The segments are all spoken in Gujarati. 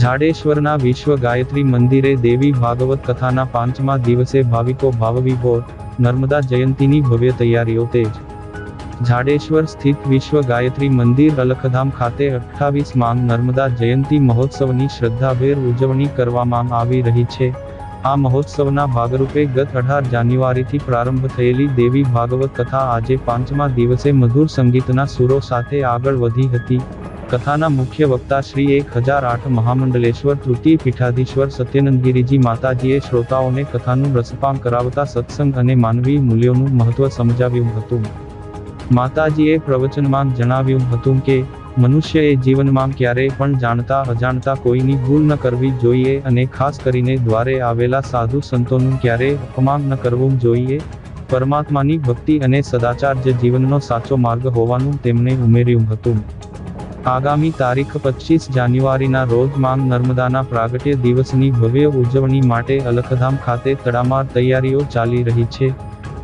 જાડેશ્વરના વિશ્વ ગાયત્રી મંદિરે દેવી ભાગવત કથાના પાંચમા દિવસે ભાવિકો ભાવવિભોર નર્મદા જયંતીની ભવ્ય તૈયારીઓ તેજ. જાડેશ્વર સ્થિત વિશ્વ ગાયત્રી મંદિર અલખધામ ખાતે અઠ્ઠાવીસ માંગ નર્મદા જયંતી મહોત્સવની શ્રદ્ધાભેર ઉજવણી કરવામાં આવી રહી છે. આ મહોત્સવના ભાગરૂપે ગત અઢાર જાન્યુઆરીથી પ્રારંભ થયેલી દેવી ભાગવત કથા આજે પાંચમા દિવસે મધુર સંગીતના સુરો સાથે આગળ વધી હતી. કથાના મુખ્ય વક્તા શ્રી એક હજાર આઠ મહામંડલેશ્વર તૃતીય પીઠાધીશ્વર સત્યનંદગીરીજી માતાજીએ શ્રોતાઓને કથાનું રસપાન કરાવતા સત્સંગ અને માનવીય મૂલ્યોનું મહત્વ સમજાવ્યું હતું. માતાજીએ પ્રવચનમાં જણાવ્યું હતું કે મનુષ્યએ જીવનમાં ક્યારેય પણ જાણતા અજાણતા કોઈની ભૂલ ન કરવી જોઈએ અને ખાસ કરીને દ્વારે આવેલા સાધુ સંતોનું ક્યારેય અપમાન ન કરવું જોઈએ. પરમાત્માની ભક્તિ અને સદાચાર જ જીવનનો સાચો માર્ગ હોવાનું તેમણે ઉમેર્યું હતું. આગામી તારીખ પચીસ જાન્યુઆરીના રોજ માંગ નર્મદાના પ્રાગટ્ય દિવસની ભવ્ય ઉજવણી માટે અલખધામ ખાતે તડામાર તૈયારીઓ ચાલી રહી છે.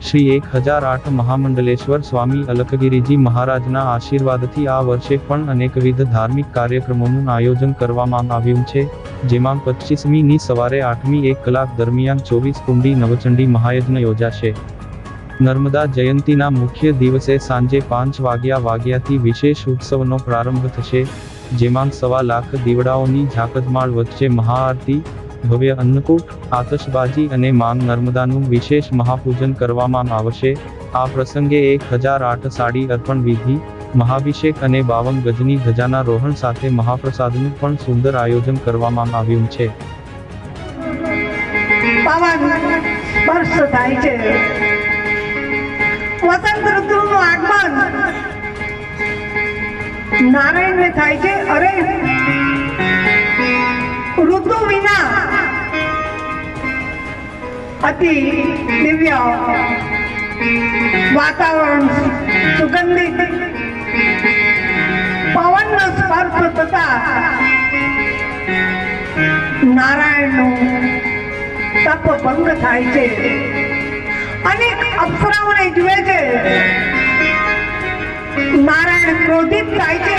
શ્રી એક હજાર આઠ મહામંડલેશ્વર સ્વામી અલખગીરીજી મહારાજના આશીર્વાદથી આ વર્ષે પણ અનેકવિધ ધાર્મિક કાર્યક્રમોનું આયોજન કરવામાં આવ્યું છે. જેમાં પચીસમીની સવારે આઠમી એક કલાક દરમિયાન ચોવીસ કુંડી નવચંડી મહાયજ્ઞ યોજાશે. નર્મદા જયંતીના મુખ્ય દિવસે સાંજે પાંચ વાગ્યા વાગ્યાથી વિશેષ ઉત્સવનો પ્રારંભ થશે, જેમાં સવા લાખ દીવડાઓની ઝાકતમાળ વચ્ચે મહાઆરતી, ભવ્ય અન્નકૂટ, આતશબાજી અને માંગ નર્મદાનું વિશેષ મહાપૂજન કરવામાં આવશે. આ પ્રસંગે એક હજાર આઠ સાડી અર્પણ વિધિ, મહાભિષેક અને બાવન ગજની ધજાના રોહણ સાથે મહાપ્રસાદનું પણ સુંદર આયોજન કરવામાં આવ્યું છે. વર્ષ થાય છે. નારાયણને થાય છે? અરે ઋતુ વિના અતિ દિવ્ય વાતાવરણ સુગંધિત, પવનનો સ્પર્શ થતા નારાયણનું તપ ભંગ થાય છે. અનેક અપ્સરાઓને જુએ છે. નારાયણ ક્રોધિત થાય છે.